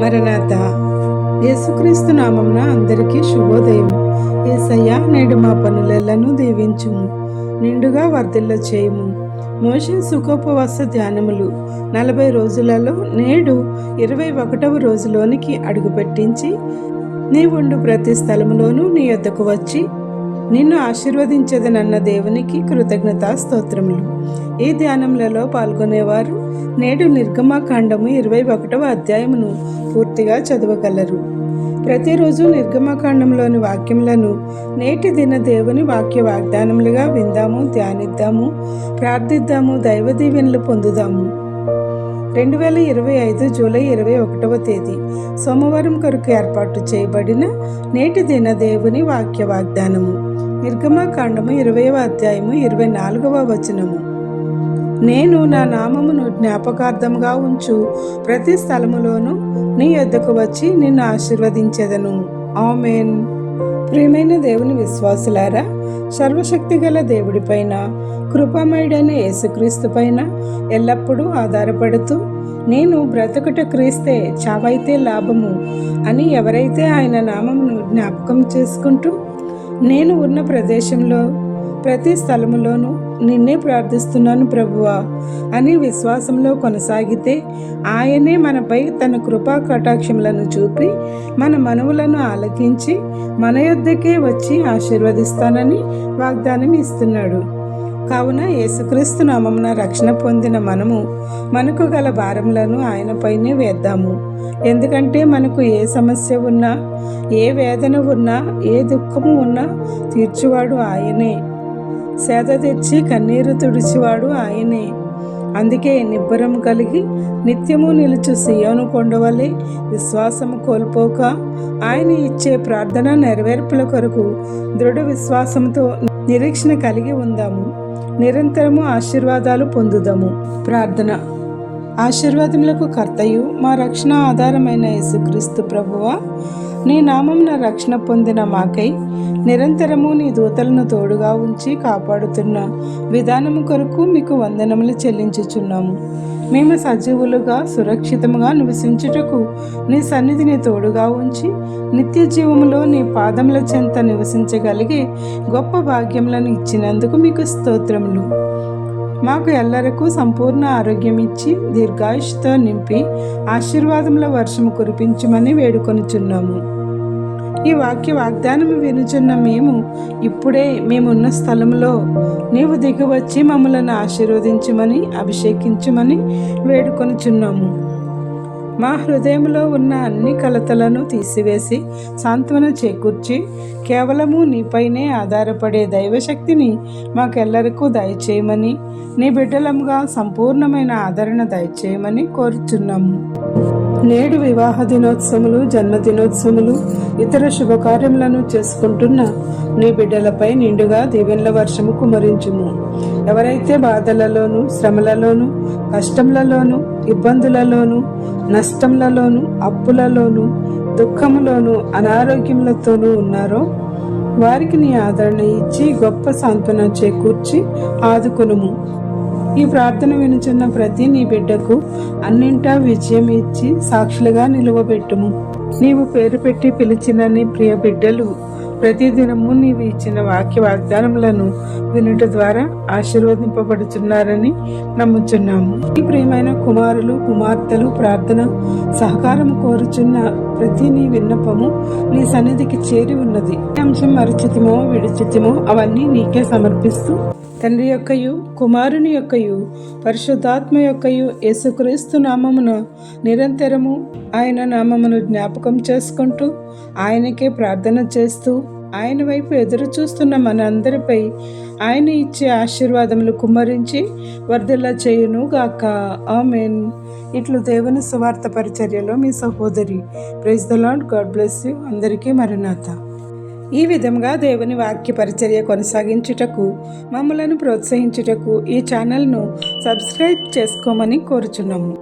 మరణాత యేసుక్రీస్తు నామంన అందరికీ శుభోదయం. ఏసయ్య నేడు మా పనులెల్లను దీవించుము నిండుగా వర్ధిల్ల చేయము. మోషన్ సుఖోపవాస ధ్యానములు నలభై రోజులలో నేడు ఇరవై ఒకటవ రోజులోనికి అడుగుపెట్టించి నీవుండు ప్రతి స్థలములోనూ నీ యొద్దకు వచ్చి నిన్ను ఆశీర్వదించదనన్న దేవునికి కృతజ్ఞతా స్తోత్రములు. ఈ ధ్యానములలో పాల్గొనేవారు నేడు నిర్గమాకాండము ఇరవై ఒకటవ అధ్యాయమును పూర్తిగా చదవగలరు. ప్రతిరోజు నిర్గమకాండంలోని వాక్యములను నేటి దిన దేవుని వాక్య వాగ్దానములుగా విందాము ధ్యానిద్దాము ప్రార్థిద్దాము దైవ దీవెనలు పొందుదాము. రెండు వేల ఇరవై ఐదు జూలై ఇరవై ఒకటవ తేదీ సోమవారం కొరకు ఏర్పాటు చేయబడిన నేటి దిన దేవుని వాక్య వాగ్దానము. నిర్గమకాండము ఇరవైవ అధ్యాయము ఇరవై నాలుగవ వచనము. నేను నా నామమును జ్ఞాపకార్థముగా ఉంచు ప్రతి స్థలములోనూ నీ యొద్దకు వచ్చి నిన్ను ఆశీర్వదించెదను. ఆమెన్. ప్రియమైన దేవుని విశ్వాసులారా సర్వశక్తి గల దేవుడిపైన కృపామయుడైన యేసుక్రీస్తు పైన ఎల్లప్పుడూ ఆధారపడుతూ నేను బ్రతుకుట క్రీస్తే చావైతే లాభము అని ఎవరైతే ఆయన నామమును జ్ఞాపకం చేసుకుంటూ నేను ఉన్న ప్రదేశంలో ప్రతి స్థలములోనూ నిన్నే ప్రార్థిస్తున్నాను ప్రభువా అని విశ్వాసంలో కొనసాగితే ఆయనే మనపై తన కృపా కటాక్షములను చూపి మన మనవులను ఆలకించి మన యొద్దకే వచ్చి ఆశీర్వదిస్తానని వాగ్దానం ఇస్తున్నాడు. కావున యేసుక్రీస్తు నామమున రక్షణ పొందిన మనము మనకు గల భారములను ఆయనపైనే వేద్దాము. ఎందుకంటే మనకు ఏ సమస్య ఉన్నా ఏ వేదన ఉన్నా ఏ దుఃఖము ఉన్నా తీర్చువాడు ఆయనే. సేద తెచ్చి కన్నీరు తుడిచివాడు ఆయనే. అందుకే నిబ్బరం కలిగి నిత్యము నిలుచు సియోను కొండవలే విశ్వాసము కోల్పోక ఆయన ఇచ్చే ప్రార్థన నెరవేర్పుల కొరకు దృఢ విశ్వాసంతో నిరీక్షణ కలిగి ఉందాము. నిరంతరము ఆశీర్వాదాలు పొందుదాము. ప్రార్థన. ఆశీర్వాదములకు కర్తయు మా రక్షణ ఆధారమైన యేసుక్రీస్తు ప్రభువా నీ నామం నా రక్షణ పొందిన మాకై నిరంతరము నీ దూతలను తోడుగా ఉంచి కాపాడుతున్న విధానము కొరకు మీకు వందనములు చెల్లించుచున్నాము. మేము సజీవులుగా సురక్షితముగా నివసించుటకు నీ సన్నిధిని తోడుగా ఉంచి నిత్య జీవములో నీ పాదముల చెంత నివసించగలిగే గొప్ప భాగ్యములను ఇచ్చినందుకు మీకు స్తోత్రములు. మాకు ఎల్లరకు సంపూర్ణ ఆరోగ్యం ఇచ్చి దీర్ఘాయుష్తో నింపి ఆశీర్వాదముల వర్షము కురిపించమని వేడుకొనుచున్నాము. ఈ వాక్య వాగ్దానం వినుచున్న మేము ఇప్పుడే మేమున్న స్థలంలో నీవు దిగివచ్చి మమ్మలను ఆశీర్వదించమని అభిషేకించమని వేడుకొనుచున్నాము. మా హృదయంలో ఉన్న అన్ని కలతలను తీసివేసి సాంత్వన చేకూర్చి కేవలము నీపైనే ఆధారపడే దైవశక్తిని మాకెల్లరికూ దయచేయమని నీ బిడ్డలముగా సంపూర్ణమైన ఆదరణ దయచేయమని కోరుచున్నాము. నేడు వివాహ దినోత్సవములు జన్మదినోత్సవములు ఇతర శుభకార్యములను చేసుకుంటున్న నీ బిడ్డలపై నిండుగా దీవెన్ల వర్షము కుమరించుము. ఎవరైతే బాధలలోను శ్రమలలోను కష్టములలోను ఇబ్బందులలోను నష్టములలోను అప్పులలోను దుఃఖములోను అనారోగ్యములతోనూ ఉన్నారో వారికి నీ ఆదరణ ఇచ్చి గొప్ప సాంత్వన చేకూర్చి ఆదుకునుము. ఈ ప్రార్థన వినుచున్న ప్రతి నీ బిడ్డకు అన్నింటా విజయం ఇచ్చి సాక్షులుగా నిలువబెట్టుము. నీవు పేరు పెట్టి పిలిచిన నీ ప్రియ బిడ్డలు ప్రతిదినము నీవు ఇచ్చిన వాక్య వాగ్దానములను వినుట ద్వారా ఆశీర్వదింపబడుచున్నారని నమ్ముచున్నాము. ఈ ప్రియమైన కుమారులు కుమార్తెలు ప్రార్థన సహకారం కోరుచున్న ప్రతి నీ విన్నపము నీ సన్నిధికి చేరి ఉన్నది. అంశం మరచితమో విడిచితమో అవన్నీ నీకే సమర్పిస్తూ. తండ్రి యొక్కయు కుమారుని యొక్కయు పరిశుద్ధాత్మ యొక్కయు యేసుక్రీస్తు నామమున నిరంతరము ఆయన నామమును జ్ఞాపకం చేసుకుంటూ ఆయనకే ప్రార్థన చేస్తూ ఆయన వైపు ఎదురు చూస్తున్న మన అందరిపై ఆయన ఇచ్చే ఆశీర్వాదములు కుమ్మరించి వర్ధిల్లా చేయును గాక. ఆమెన్. ఇట్లు దేవుని సువార్త పరిచర్యలో మీ సహోదరి. Praise the lord God bless you అందరికీ మరణాత. ఈ విధంగా దేవుని వాక్య పరిచర్య కొనసాగించుటకు మమ్మలను ప్రోత్సహించుటకు ఈ ఛానల్ను సబ్స్క్రైబ్ చేసుకోమని కోరుచున్నాము.